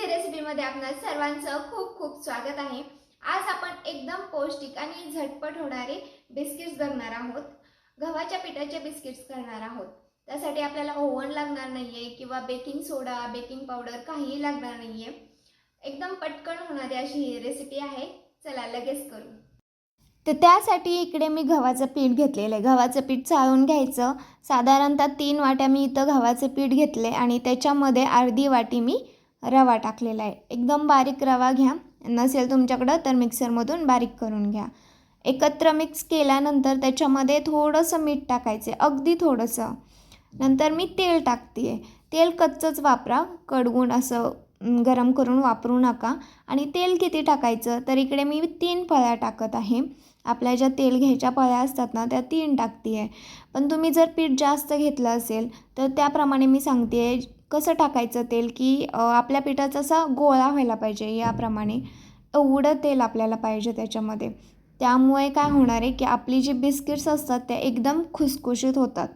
Easy रेसिपीमध्ये आपणा सर्वांचं खूप खूप स्वागत आहे. आज आपण एकदम पौष्टिक आणि झटपट होणारे बिस्किट्स बनणार आहोत. गव्हाच्या पिठाचे बिस्किट्स करणार आहोत. त्यासाठी आपल्याला ओव्हन लागणार नाही आहे किंवा बेकिंग सोडा बेकिंग पावडर काहीही लागणार नाही आहे एकदम पटकन होणारी अशी ही रेसिपी आहे. चला लगेच करू. तर त्यासाठी इकडे मी गव्हाचं पीठ घेतलेलं आहे. गव्हाचं पीठ चाळून घ्यायचं. साधारणतः तीन वाट्या मी इथं गव्हाचं पीठ घेतले आणि त्याच्यामध्ये अर्धी वाटी मी रवा टाकलेला आहे. एकदम बारीक रवा घ्या. नसेल तुमच्याकडं तर मिक्सरमधून बारीक करून घ्या. एकत्र मिक्स केल्यानंतर त्याच्यामध्ये थोडंसं मीठ टाकायचे अगदी थोडंसं. नंतर मी तेल टाकते आहे तेल कच्चंच वापरा. कडवून असं गरम करून वापरू नका. आणि तेल किती टाकायचं? तर इकडे मी तीन पळ्या टाकत आहे. आपल्या ज्या तेल घ्यायच्या पळ्या असतात ना त्या तीन टाकते आहे पण तुम्ही जर पीठ जास्त घेतलं असेल तर त्याप्रमाणे मी सांगते आहे कसं टाकायचं तेल की आपल्या पिठाचा असा गोळा व्हायला पाहिजे याप्रमाणे. एवढं तेल आपल्याला पाहिजे त्याच्यामध्ये. त्यामुळे काय होणार आहे की आपली जी बिस्किट्स असतात त्या एकदम खुसखुशीत होतात.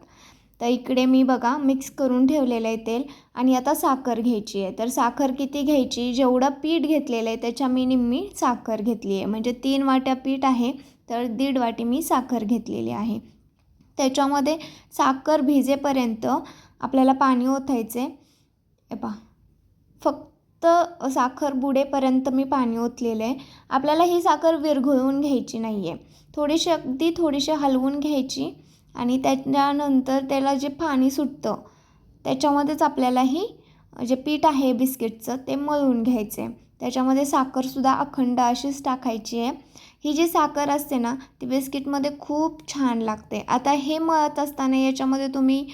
तर इकडे मी बघा मिक्स करून ठेवलेलं आहे तेल आणि आता साखर घ्यायची आहे. तर साखर किती घ्यायची? जेवढं पीठ घेतलेलं आहे त्याच्या मी निम्मी साखर घेतली आहे. म्हणजे तीन वाट्या पीठ आहे तर दीड वाटी मी साखर घेतलेली आहे. त्याच्यामध्ये साखर भिजेपर्यंत आपल्याला पाणी ओतायचे हे पहा. फक्त साखर बुडेपर्यंत मी पाणी ओतलेलं आहे. आपल्याला ही साखर विरघळवून घ्यायची नाही आहे थोडीशी अगदी थोडीशी हलवून घ्यायची आणि त्याच्यानंतर त्याला जे पाणी सुटतं त्याच्यामध्येच आपल्याला ही जे पीठ आहे बिस्किटचं ते मळून घ्यायचं आहे त्याच्यामध्ये साखरसुद्धा अखंड अशीच टाकायची आहे. ही जी साखर असते ना ती बिस्किटमध्ये खूप छान लागते. आता हे मळत असताना याच्यामध्ये तुम्ही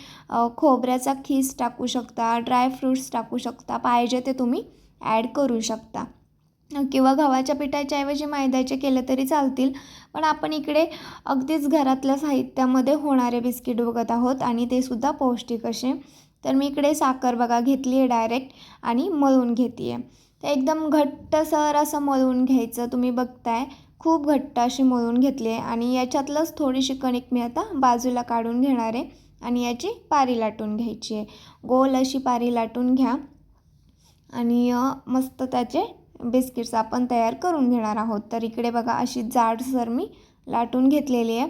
खोबऱ्याचा खीस टाकू शकता ड्रायफ्रूट्स टाकू शकता पाहिजे ते तुम्ही ॲड करू शकता. किंवा गव्हाच्या पिठाच्या ऐवजी मैद्याचे केले तरी चालतील. पण आपण इकडे अगदीच घरातल्या साहित्यामध्ये होणारे बिस्किट बघत आहोत आणि ते सुद्धा पौष्टिक असे. तर मी इकडे साखर बघा घेतली आहे डायरेक्ट आणि मळून घेते आहे ते एकदम घट्टसर असं मळून घ्यायचं. तुम्ही बघताय खूप घट्ट अशी मळून घेतली आहे. आणि याच्यातलंच थोडीशी कणिक मी आता बाजूला काढून घेणार आहे आणि याची पारी लाटून घ्यायची आहे. गोल अशी पारी लाटून घ्या. आणि मस्त त्याचे बिस्किट्स आपण तयार करून घेणार आहोत. तर इकडे बघा अशी जाडसर मी लाटून घेतलेली आहे.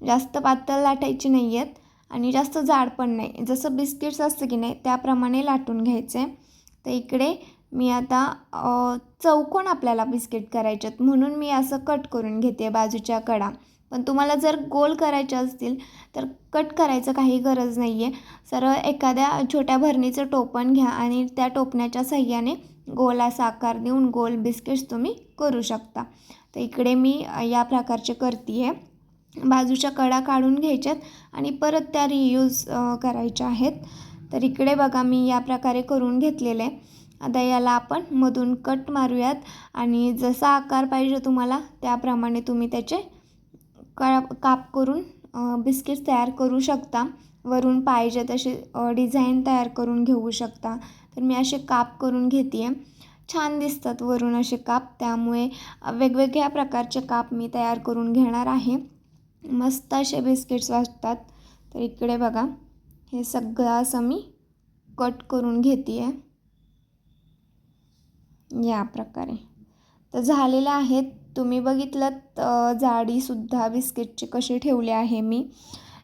जास्त पातळ लाटायची नाही आहेत आणि जास्त जाड पण नाही. जसं बिस्किट्स असतं की नाही त्याप्रमाणे लाटून घ्यायचे. तर इकडे मी आता चौकोन आपल्याला बिस्किट करायचे आहेत. म्हणून मी असं कट करून घेते बाजूच्या कडा. पण तुम्हाला जर गोल करायचे असतील तर कट करायचं काही गरज नाही आहे सरळ एखाद्या छोट्या भरणीचं टोपण घ्या आणि त्या टोपण्याच्या सहाय्याने गोल असा आकार देऊन गोल बिस्किट्स तुम्ही करू शकता. तर इकडे मी या प्रकारचे करते आहे बाजूच्या कडा काढून घ्यायच्यात आणि परत त्या रियूज करायच्या आहेत. तर इकडे बघा मी या प्रकारे करून घेतलेलं आहे. आता याला आपण मधून कट मारूयात आणि जसा आकार पाहिजे तुम्हाला त्याप्रमाणे तुम्ही त्याचे का काप करून बिस्किट्स तयार करू शकता. वरून पाहिजे तसे डिझाईन तयार करून घेऊ शकता. तर मी असे काप करून घेते आहे छान दिसतात वरून असे काप. त्यामुळे वेगवेगळ्या प्रकारचे काप मी तयार करून घेणार आहे. मस्त असे बिस्किट्स वाटतात तर इकडे बघा. हे सगळं असं मी कट करून घेते आहे या प्रकारे. तर झालेले आहेत. तुम्ही बघितलं जाडीसुद्धा बिस्किटची कशी ठेवली आहे मी.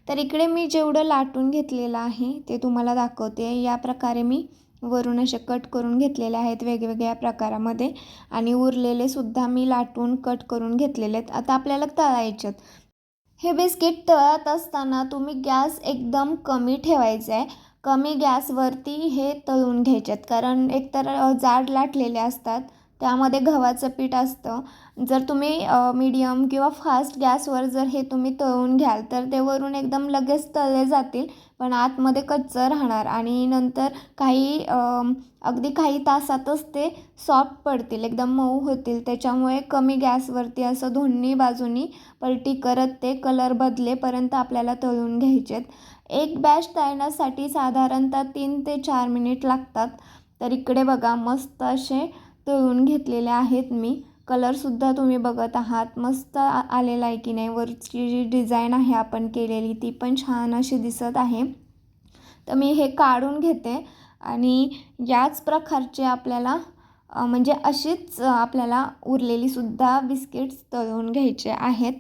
तर इकडे मी जेवढं लाटून घेतलेलं आहे ते तुम्हाला दाखवते. या प्रकारे मी वरून असे कट करून घेतलेले आहेत वेगवेगळ्या प्रकारामध्ये. आणि उरलेले सुद्धा मी लाटून कट करून घेतलेले आहेत आता आपल्याला तळायच्यात हे बिस्किट तळत असताना तुम्ही गॅस एकदम कमी ठेवायचा. आहे कमी गॅसवरती हे तळून घ्यायच्यात कारण एकतर जाड लाटलेले असतात. त्यामध्ये गव्हाचं पीठ असतं. जर तुम्ही मीडियम किंवा फास्ट गॅसवर जर हे तुम्ही तळून घ्याल तर ते वरून एकदम लगेच तळले जातील पण आतमध्ये कच्चं राहणार आणि नंतर काही अगदी काही तासातच ते सॉफ्ट पडतील एकदम मऊ होतील. त्याच्यामुळे कमी गॅसवरती असं दोन्ही बाजूनी पलटी करत ते कलर बदलेपर्यंत आपल्याला तळून घ्यायचेत. एक बॅच तळण्यासाठी साधारणतः तीन ते चार मिनिट लागतात. तर इकडे बघा मस्त असे तळून घेतलेले आहेत मी. कलरसुद्धा तुम्ही बघत आहात. मस्त आ आलेला आहे की नाही? वरची जी डिझाईन आहे आपण केलेली ती पण छान अशी दिसत आहे. तर मी हे काढून घेते आणि याच प्रकारचे आपल्याला म्हणजे अशीच आपल्याला उरलेलीसुद्धा बिस्किट्स तळून घ्यायचे आहेत.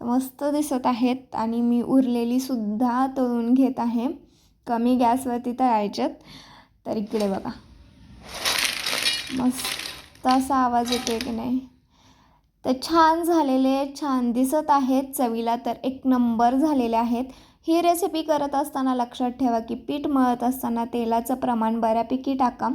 तर मस्त दिसत आहेत आणि मी उरलेलीसुद्धा तळून घेत आहे. कमी गॅसवरती तळायच्यात तर इकडे बघा. मस्त असा आवाज येतोय की नाही? तर छान झालेले छान दिसत आहेत चवीला तर एक नंबर झालेले आहेत. ही रेसिपी करत असताना लक्षात ठेवा की पीठ मळत असताना तेलाचं प्रमाण बऱ्यापैकी टाका.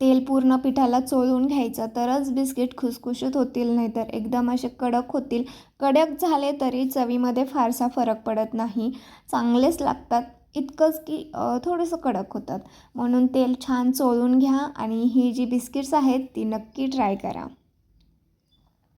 तेल पूर्ण पिठाला चोळून घ्यायचं तरच बिस्किट खुसखुशीत होतील नाहीतर एकदम असे कडक होतील. कडक झाले तरी चवीमध्ये फारसा फरक पडत नाही. चांगलेच लागतात. इतकंच की थोडंसं कडक होतात. म्हणून तेल छान चोळून घ्या आणि ही जी बिस्किट्स आहेत ती नक्की ट्राय करा.